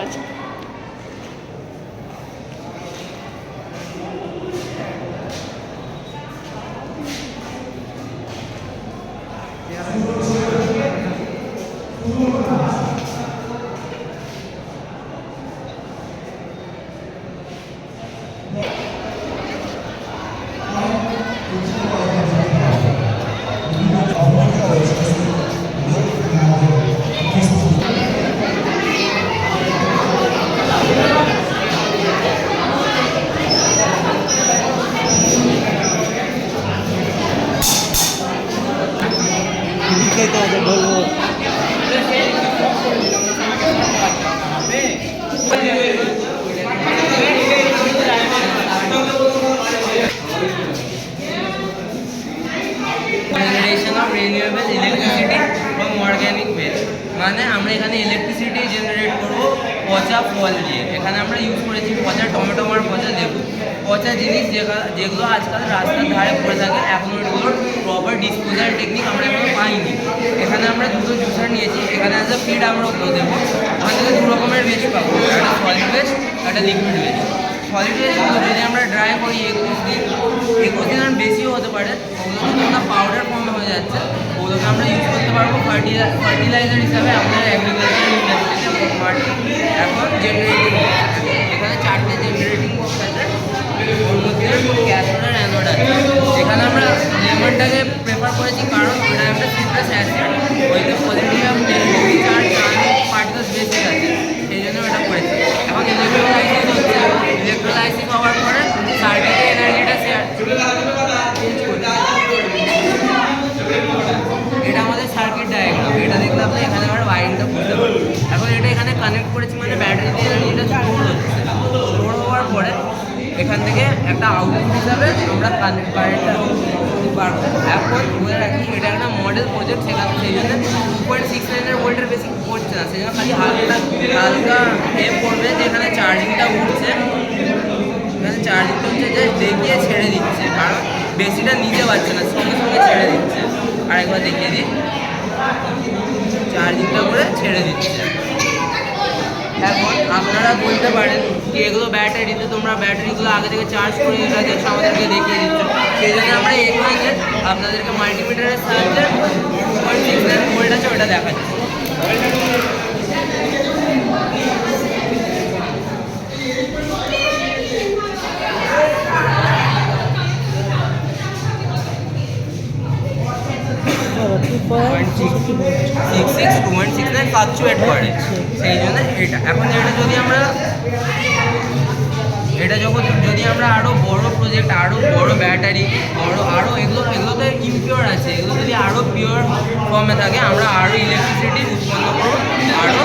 맞아. দিকে তো আছে বলব generation of renewable electricity from organic waste মানে আমরা এখানে ইলেকট্রিসিটি জেনারেট করব পচা ফল দিয়ে। এখানে আমরা ইউজ করেছি পচা টমেটো আর পচা লেবু। পচা জিনিস যেগা- যেগুলো আজকাল রাস্তার ধারে পড়ে থাকে, এখন ওগুলোর প্রপার ডিসপোজাল টেকনিক আমরা এখনও পাইনি এখানে আমরা দুটো জুসার নিয়েছি। এখানে অ্যাজ ফিড, আমরা ওগুলো দেবো। ওখান থেকে দু রকমের ওয়েস্ট পাবো। একটা সলিড ওয়েস্ট একটা লিকুইড ওয়েস্ট সলিড ওয়েস্টগুলো যদি আমরা ড্রাই করি একুশ দিন একুশ দিন বেশিও হতে পারে। ওগুলো কিন্তু পাউডার ফর্ম হয়ে যাচ্ছে। ওগুলোকে আমরা ইউজ করতে পারব ফার্টিলাইজার হিসাবে আমাদের অ্যাগ্রিকালচার ইন্ডাস্ট্রিতে এখন জেনারেটিং এখানে চারটে জেনারেটিং অ্যাসিড ওইতে পজিটিভ চার্জ পার্টিকেলস বেশি থাকে সেই জন্য এটা করেছে এখন ইলেকট্রোলাইসিস হওয়ার পরে সার্কিটে এনার্জিটা শেয়ার এটা আমাদের সার্কিট ডায়াগ্রাম এটা দেখলে আপনি এখানে আবার ওয়ারিংটা করতে পারবেন এখন এটা এখানে কানেক্ট করেছি মানে ব্যাটারি এনার্জিটা স্টোর হচ্ছে স্টোর হওয়ার পরে এখান থেকে একটা আউটপুট হিসাবে আমরা কারেন্টটা পারব। এখন বলে রাখি, এটা একটা মডেল প্রজেক্ট সেখানে সেই জন্য টু পয়েন্ট সিক্স নাইনের ভোল্টের বেশি পড়ছে না। সেই জন্য খালি হালকা হালকা এ পড়বে যে এখানে চার্জিংটা উঠছে। এখানে চার্জিংটা হচ্ছে যে দেখিয়ে ছেড়ে দিচ্ছে। কারণ বেশিটা নিতে পারছে না, সঙ্গে সঙ্গে ছেড়ে দিচ্ছে। আরেকবার দেখিয়ে দিই। চার্জিংটা করে ছেড়ে দিচ্ছে। এখন আপনারা বলতে পারেন এগুলো ব্যাটারিতে তোমরা ব্যাটারিগুলো আগে থেকে চার্জ করে রাখছো আমাদেরকে দেখিয়ে দিচ্ছ। সেই জন্য আমরা এখানে আপনাদেরকে মাল্টিমিটারের সাহায্যে ভোল্ট আছে, ওটা দেখাচ্ছি। Six six two point six nine fluctuate করে সেই জন্য এটা এখন এটা যদি আমরা এটা যখন যদি আমরা আরও বড় প্রজেক্ট আরও বড় ব্যাটারি বড় আরও এগুলো এগুলোতে ইমপিওর আছে এগুলো যদি আরও পিওর ফর্মে থাকে আমরা আরও ইলেকট্রিসিটি উৎপন্ন করব আরও